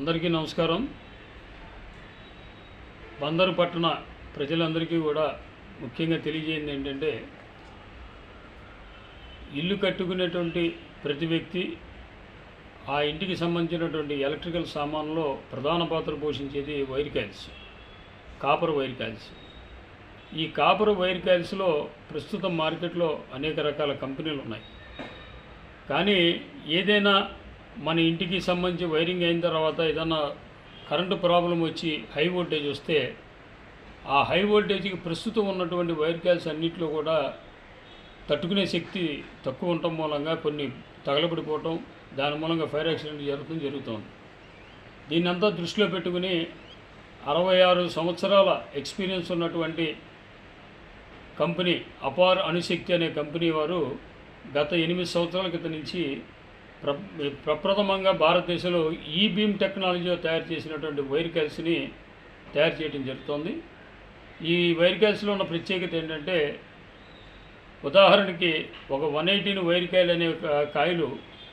అందరికీ నమస్కారం. బందరు పట్టణ ప్రజలందరికీ కూడా ముఖ్యంగా తెలియజేయండి ఏంటంటే ఇల్లు కట్టుకునేటువంటి ప్రతి వ్యక్తి ఆ ఇంటికి సంబంధించినటువంటి ఎలక్ట్రికల్ సామాన్లో ప్రధాన పాత్ర పోషించేది wire coils copper wire coils. ఈ కాపర్ వైర్ కాయిల్స్లో ప్రస్తుతం మార్కెట్లో అనేక రకాల కంపెనీలు ఉన్నాయి. కానీ ఏదైనా మన ఇంటికి సంబంధించి వైరింగ్ అయిన తర్వాత ఏదైనా కరెంటు ప్రాబ్లం వచ్చి హై వోల్టేజ్ వస్తే ఆ హై వోల్టేజ్కి ప్రస్తుతం ఉన్నటువంటి వైర్ క్యాల్స్ అన్నింటిలో కూడా తట్టుకునే శక్తి తక్కువ ఉండటం మూలంగా కొన్ని తగలబడిపోవటం దాని మూలంగా ఫైర్ యాక్సిడెంట్ జరగడం జరుగుతుంది. దీన్నంతా దృష్టిలో పెట్టుకుని అరవై ఆరు సంవత్సరాల ఎక్స్పీరియన్స్ ఉన్నటువంటి కంపెనీ అపార్ అణుశక్తి అనే కంపెనీ వారు గత ఎనిమిది సంవత్సరాల క్రితం నుంచి ప్ర ప్రప్రథమంగా భారతదేశంలో ఈ బీమ్ టెక్నాలజీలో తయారు చేసినటువంటి వైర్ కాయిల్స్ని తయారు చేయడం జరుగుతోంది. ఈ వైర్ కాయిల్స్లో ఉన్న ప్రత్యేకత ఏంటంటే ఉదాహరణకి ఒక వన్ ఎయిటీన్ వైర్ కాయలు అనే కాయలు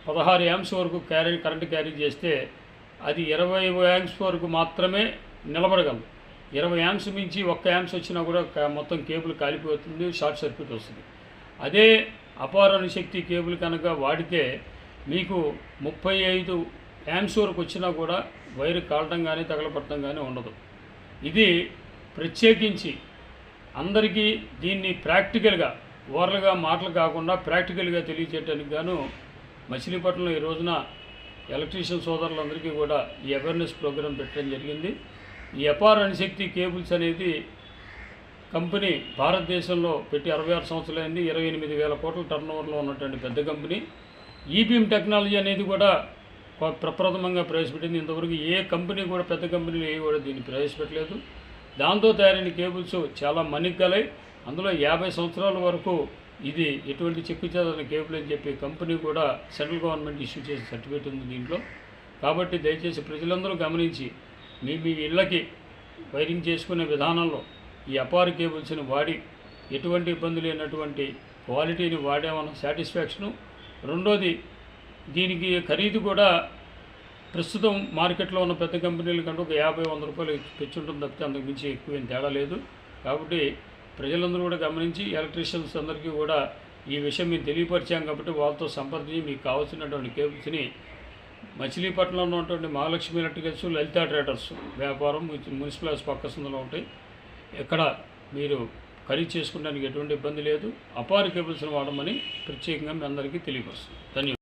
పదహారు యాంప్స్ వరకు క్యారీ కరెంట్ క్యారీ చేస్తే అది ఇరవై యాంప్స్ వరకు మాత్రమే నిలబడగలదు. ఇరవై యాంప్స్ మించి ఒక్క యాంప్స్ వచ్చినా కూడా మొత్తం కేబుల్ కాలిపోతుంది షార్ట్ సర్క్యూట్ వస్తుంది. అదే అపారణ శక్తి కేబుల్ కనుక వాడితే మీకు ముప్పై ఐదు యాంప్స్ వరకు వచ్చినా కూడా వైర్ కాలటం కానీ తగలపడటం కానీ ఉండదు. ఇది ప్రత్యేకించి అందరికీ దీన్ని ప్రాక్టికల్గా ఓరల్గా మాటలు కాకుండా ప్రాక్టికల్గా తెలియచేయడానికి గాను మచిలీపట్నంలో ఈ రోజున ఎలక్ట్రీషియన్ సోదరులందరికీ కూడా ఈ అవేర్నెస్ ప్రోగ్రాం పెట్టడం జరిగింది. ఈ అపార అణుశక్తి కేబుల్స్ అనేది కంపెనీ భారతదేశంలో పెట్టి అరవై ఆరు సంవత్సరాలైంది. ఇరవై ఎనిమిది వేల కోట్ల టర్న్ ఓవర్లో ఉన్నటువంటి పెద్ద కంపెనీ. ఈబీఎం టెక్నాలజీ అనేది కూడా ప్రప్రథమంగా ప్రవేశపెట్టింది. ఇంతవరకు ఏ కంపెనీ కూడా పెద్ద కంపెనీలు ఏ కూడా దీన్ని ప్రవేశపెట్టలేదు. దాంతో తయారైన కేబుల్స్ చాలా మణిగ్గలై అందులో యాభై సంవత్సరాల వరకు ఇది ఎటువంటి చెక్కు చేదన కేబుల్ అని చెప్పి కంపెనీ కూడా సెంట్రల్ గవర్నమెంట్ ఇష్యూ చేసి సర్టిఫికేట్ ఉంది దీంట్లో. కాబట్టి దయచేసి ప్రజలందరూ గమనించి మీ మీ ఇళ్ళకి వైరింగ్ చేసుకునే విధానంలో ఈ అపార కేబుల్స్ని వాడి ఎటువంటి ఇబ్బంది లేనటువంటి క్వాలిటీని వాడేమన్న సాటిస్ఫాక్షను రెండోది దీనికి ఖరీదు కూడా ప్రస్తుతం మార్కెట్లో ఉన్న పెద్ద కంపెనీల కంటే ఒక యాభై వంద రూపాయలు పెంచుంటుంది తప్పితే అందుకు మించి ఎక్కువ ఏం తేడా లేదు. కాబట్టి ప్రజలందరూ కూడా గమనించి ఎలక్ట్రీషియన్స్ అందరికీ కూడా ఈ విషయం మేము తెలియపరిచాం కాబట్టి వాళ్ళతో సంప్రదించి మీకు కావాల్సినటువంటి కేబుల్స్ని మచిలీపట్నంలో ఉన్నటువంటి మహాలక్ష్మి ఎలక్ట్రికల్స్ లలితా ట్రేడర్స్ వ్యాపారం మున్సిపల్ హౌస్ పక్క సందులో ఉంటాయి. ఇక్కడ మీరు ఖరీదు చేసుకోవడానికి ఎటువంటి ఇబ్బంది లేదు. అపార్ కేబుల్స్ని వాడమని ప్రత్యేకంగా మీ అందరికీ తెలియపరుస్తుంది ధన్యవాదాలు.